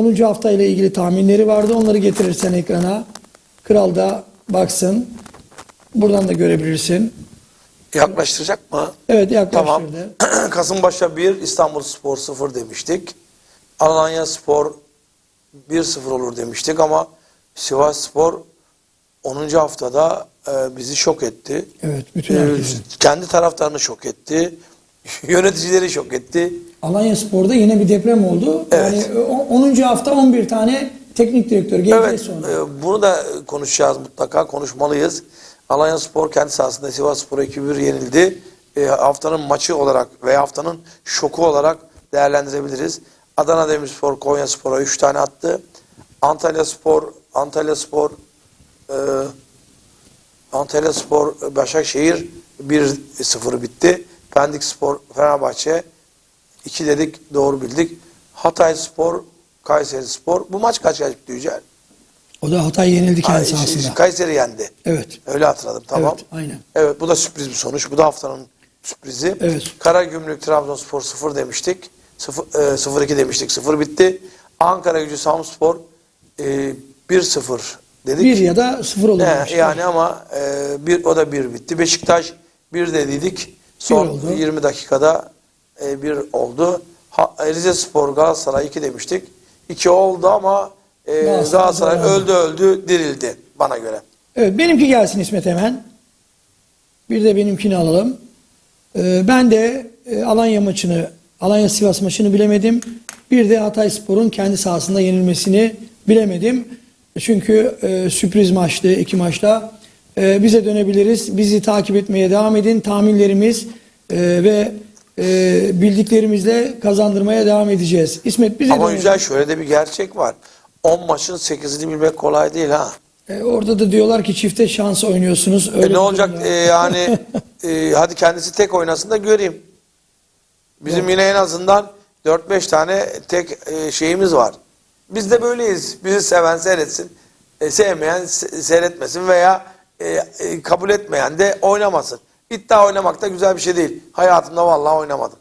10. hafta ile ilgili tahminleri vardı. Onları getirirsen ekrana. Kral da baksın. Buradan da görebilirsin. Yaklaştıracak mı? Evet Tamam. yaklaştırdı. Kasımpaşa 1, İstanbul Spor 0 demiştik. Alanya Spor 1-0 olur demiştik ama Sivas Spor 10. haftada e, bizi şok etti. Evet bütün herkesi. kendi taraftarını şok etti. Yöneticileri şok etti. Alanya Spor'da yine bir deprem oldu. Evet. Yani o- 10. hafta 11 tane teknik direktör geldi Evet, sonra. e, bunu da konuşacağız mutlaka, konuşmalıyız. Alanya Spor kendi sahasında Sivas Spor 2-1 yenildi. E, haftanın maçı olarak ve haftanın şoku olarak değerlendirebiliriz. Adana Demirspor Konya Spor'a 3 tane attı. Antalya Spor, Antalya Spor, e, Antalya Spor, Başakşehir 1-0 bitti. Pendik Spor, Fenerbahçe 2 dedik, doğru bildik. Hatay Spor, Kayseri Spor. Bu maç kaç kaç bitti Yücel? O da Hatay yenildi kendi Ay, sahasında. Kayseri yendi. Evet. Öyle hatırladım tamam. Evet, aynen. Evet bu da sürpriz bir sonuç. Bu da haftanın sürprizi. Evet. Karagümrük Trabzonspor 0 demiştik. 0 e, 0-2 demiştik. 0 bitti. Ankara Gücü Samspor e, 1-0 dedik. Bir ya da sıfır olur. He, yani ama e, bir o da bir bitti. Beşiktaş bir dediydik. Son oldu. 20 dakikada e, bir oldu. Ha, Rize Spor Galatasaray 2 demiştik. 2 oldu ama e, Galatasaray Galatasaray öldü öldü dirildi bana göre. Evet benimki gelsin İsmet hemen. Bir de benimkini alalım. Ee, ben de e, Alanya maçını, Alanya Sivas maçını bilemedim. Bir de Hatay Spor'un kendi sahasında yenilmesini bilemedim. Çünkü e, sürpriz maçtı iki maçta. E, bize dönebiliriz. Bizi takip etmeye devam edin. Tahminlerimiz e, ve e, bildiklerimizle kazandırmaya devam edeceğiz. İsmet bize Ama dönelim. güzel şöyle de bir gerçek var. 10 maçın 8'ini bilmek kolay değil ha. E, orada da diyorlar ki çifte şans oynuyorsunuz. E Öyle ne bir olacak e, yani e, hadi kendisi tek oynasın da göreyim. Bizim yine en azından 4-5 tane tek e, şeyimiz var. Biz de böyleyiz. Bizi seven seyretsin. E, sevmeyen se- seyretmesin veya e, e, kabul etmeyen de oynamasın. İddia oynamak da güzel bir şey değil. Hayatımda vallahi oynamadım.